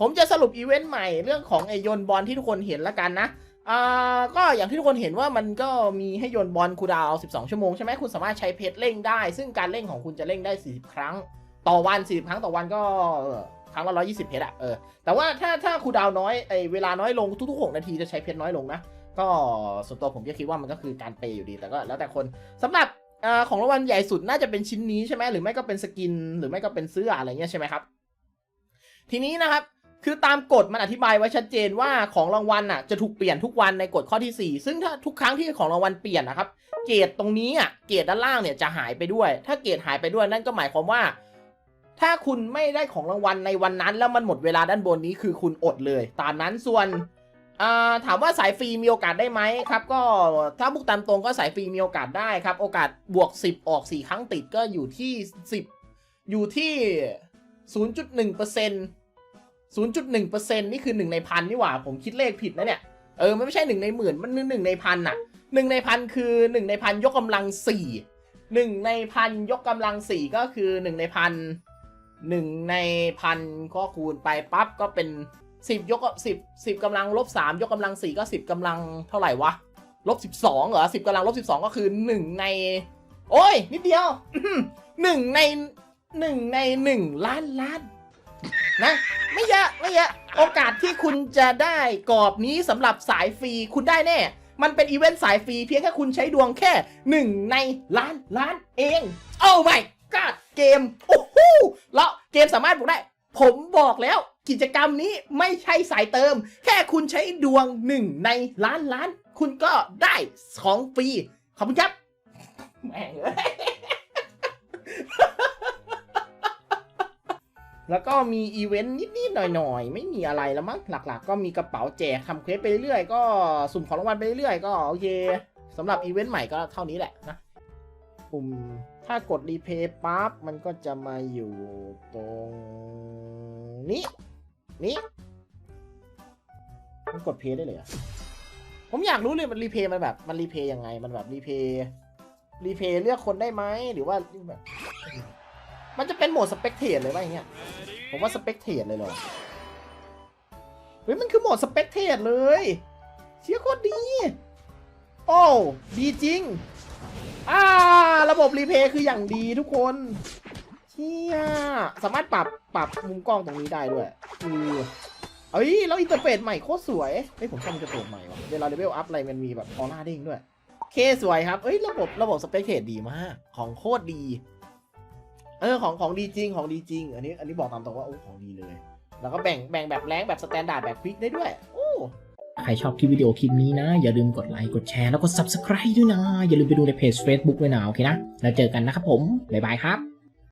ผมจะสรุปอีเวนต์ใหม่เรื่องของไอโยนบอลที่ทุกคนเห็นละกันนะอ่าก็อย่างที่ทุกคนเห็นว่ามันก็มีให้โยนบอลคูดาว 12 ชั่วโมงใช่ไหมคุณสามารถใช้เพชรเร่งได้ ซึ่งการเร่งของคุณจะเร่งได้ 40 ครั้ง ต่อวัน 40 ครั้งต่อวันก็ครั้งละ 120 เพชรอะเออแต่ว่าถ้าถ้าคูดาวน้อยไอเวลาน้อยลงทุกๆ 6 นาทีจะใช้เพชรน้อยลงนะก็ส่วนตัวผมก็คิดว่ามันก็คือการเปย์อยู่ดีแต่ก็แล้วแต่คนสำหรับอของรางวัลใหญ่สุดน่าจะเป็นชิ้นนี้ใช่ไหมหรือไม่ก็เป็นสกิน หรือไม่ก็เป็นเสื้ออะไรเงี้ยใช่ไหมครับ ทีนี้นะครับ คือตามกฎมันอธิบายไว้ชัดเจนว่าของรางวัลน่ะจะถูกเปลี่ยนทุกวันในกฎข้อที่ 4 ซึ่งถ้าทุกครั้งที่ของรางวัลเปลี่ยนนะครับ เกรดตรงนี้อะเกรดด้านล่างเนี่ยจะหายไปด้วย ถ้าเกรดหายไปด้วยนั่นก็หมายความว่า ถ้าคุณไม่ได้ของรางวัลในวันนั้น แล้วมันหมดเวลาด้านบนนี้คือคุณอดเลย ตามนั้นส่วนถามว่าสายฟรีมีโอกาสได้ไหมครับ ก็ถ้าบุกตามตรงก็สายฟรีมีโอกาสได้ครับ โอกาสบวก 10 ออก 4 ครั้งติดก็อยู่ที่ 10 อยู่ที่ 0.1% 0.1%นี่คือ 1 ในพันนี่หว่า ผมคิดเลขผิดนะเนี่ย เออ มันไม่ใช่ 1 ในหมื่น มันหนึ่งในพันอะหนึ่งในพันคือ 1 ในพันยกกำลัง 4 1 ในพันยกกำลัง 4 ก็คือ 1 ในพัน1ในพันก็คูณไปปั๊บก็เป็น 10 ยก10 10กำลังลบ3ยกกำลัง 4 ก็ 10กำลังเท่าไหร่วะลบ12เหรอ10กำลังลบ12 ก็คือ 1 ใน โอ้ย นิดเดียวหนึ่งในหนึ่งในหนึ่งล้านล้านนะ ไม่เยอะไม่เยอะโอกาสที่คุณจะได้กรอบนี้สำหรับสายฟรีคุณได้แน่ มันเป็นอีเวนต์สายฟรีเพียงแค่คุณใช้ดวงแค่หนึ่งในล้านล้านเอง โอ้ my god เกม โอ้โหแล้วเกมสามารถบอกได้ ผมบอกแล้วกิจกรรมนี้ไม่ใช่สายเติม แค่คุณใช้ดวงหนึ่งในล้านล้าน คุณก็ได้ของฟรีขอบคุณครับแม่งเอ้ย แล้วก็มีอีเวนต์นิด ๆ หน่อย ๆ ไม่มีอะไรแล้วมั้งหลัก ๆ ก็มีกระเป๋าแจกทำเควสไปเรื่อยๆก็สุ่มของรางวัลไปเรื่อยๆก็โอเคสำหรับอีเวนต์ใหม่ก็เท่านี้แหละนะปุ่มถ้ากดรีเพย์ปั๊บมันก็จะมาอยู่ตรงนี้ นี้มันกดเพย์ได้เลยอะผมอยากรู้เลยมันรีเพย์มันแบบมันรีเพย์ยังไงมันแบบรีเพย์รีเพย์เลือกคนได้ไหมหรือว่าแบบ มันจะเป็นโหมดสเปกเทดเลยป่ะอย่างเงี้ย ผมว่าสเปกเทดเลยเหรอเฮ้ยมันคือโหมดสเปกเทดเลย เชี่ยโคตรดี โอ้ดีจริง อ่า ระบบรีเพย์คืออย่างดีทุกคนเชี่ยสามารถปรับปรับมุมกล้องตรงนี้ได้ด้วยอือเอ้ยแล้วอินเทอร์เฟซใหม่โคตรสวยเฮ้ยผมชอบอินเทอร์เฟซใหม่ว่ะเวลาเลเวลอัพอะไรมันมีแบบออร่าเด้งด้วยเคสวยครับ เอ้ยระบบระบบสเปกเทดดีมาก ของโคตรดี เออของของดีจริงของดีจริง อันนี้อันนี้บอกตามตรงว่าโอ้ของดีเลย แล้วก็แบ่งแบ่งแบบแรงแบบสแตนดาร์ดแบบควิกได้ด้วย โอ้ใครชอบคลิปวิดีโอคลิปนี้นะ อย่าลืมกดไลค์กดแชร์แล้วก็ Subscribe ด้วยนะ อย่าลืมไปดูในเพจ Facebook ด้วยนะโอเคนะ แล้วเจอกันนะครับผม บ๊ายบายครับ